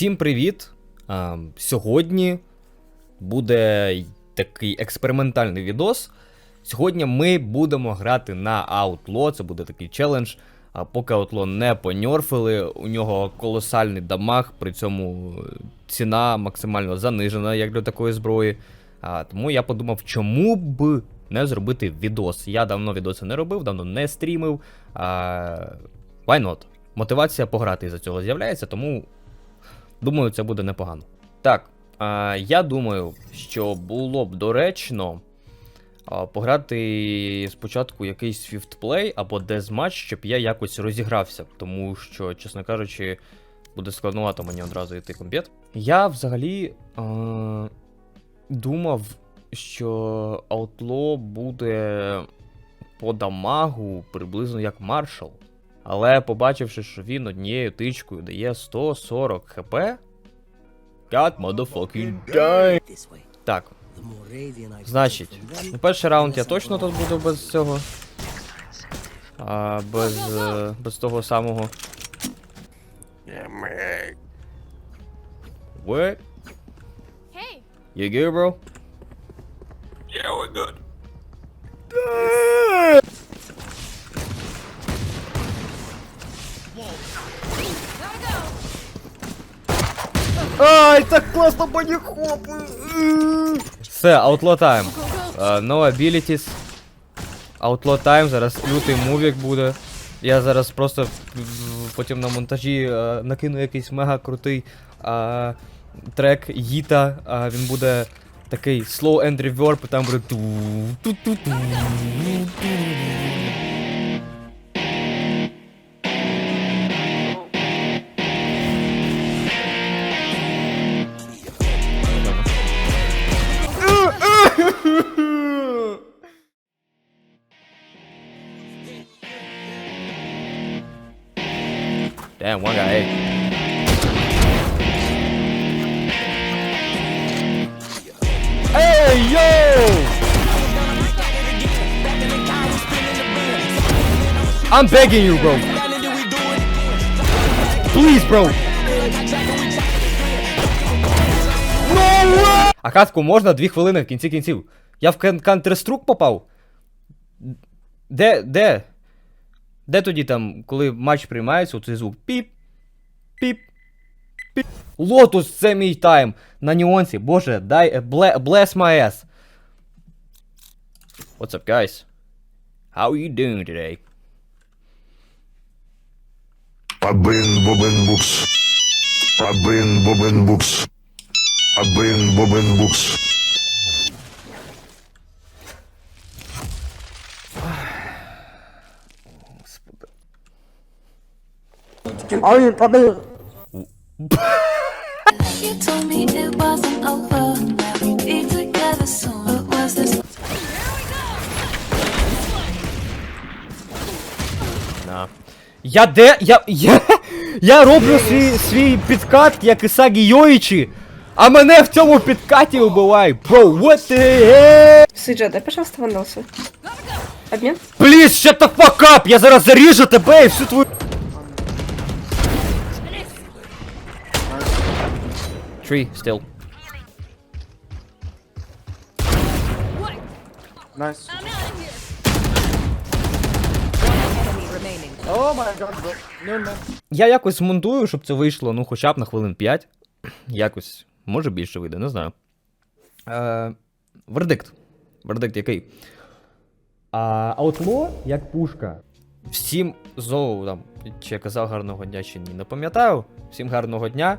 Всім привіт! Сьогодні буде такий експериментальний відос. Сьогодні ми будемо грати на Outlaw, це буде такий челендж. А поки Outlaw не поньорфили, у нього колосальний дамаг, при цьому е, ціна максимально занижена, як для такої зброї. А, тому я подумав, чому б не зробити відос. Я давно відоси не робив, давно не стрімив. А, why not? Мотивація пограти із-за цього з'являється, тому Думаю, це буде непогано. Так, а, я думаю, що було б доречно а, пограти спочатку якийсь фіфтплей або дезматч, щоб я якось розігрався, тому що, чесно кажучи, буде складновато мені одразу йти комбет. Я взагалі а, думав, що Outlaw буде по дамагу приблизно як Маршал. Але побачивши, що він однією тичкою дає 140 хп. God motherfucking damn. Так, значить, на перший раунд я точно тут буду без цього. А, без, без того самого. What? Hey, You good, bro? Ай, так класно баніхоп! Все, Outlaw Time. Uh, no abilities. Outlaw Time, зараз лютий мувік буде. Я зараз просто потім на монтажі е, накину якийсь мега крутий е, трек Їта. Е, він буде такий slow and reverb, там буде Damn, one guy. Hey, yo! I'm begging you, bro. Please, bro. No! А катку можна дві хвилини в кінці кінців. Я в Counter-Strike попав? Де, де? Де тоді там, коли матч приймається, оцей звук піп, піп, піп. Лотус, це мій тайм. На нюансі. Боже, дай. Bless, my ass. What's up, guys? How you doing today? Абин Бобен Букс. Абин Бобен Букс. Абин Бобен Букс. But was this На. Я де. Я. Я. Я роблю свій, свій підкат, як Ісагі Йоїчі, а мене в цьому підкаті вбивають. Bro, what the hell? Сиджа, дай, пожалуйста, вандалсы. Обмен? Please, shut the fuck up! Я зараз заріжу тебе і всю твою... Tree, still. Nice. I'm out of here. Я якось змонтую, щоб це вийшло, ну, хоча б на хвилин 5. Якось, може більше вийде, не знаю. Е, вердикт. Вердикт який? А Outlaw як пушка. Всім знову там, чи я казав гарного дня, чи ні, не пам'ятаю. Всім гарного дня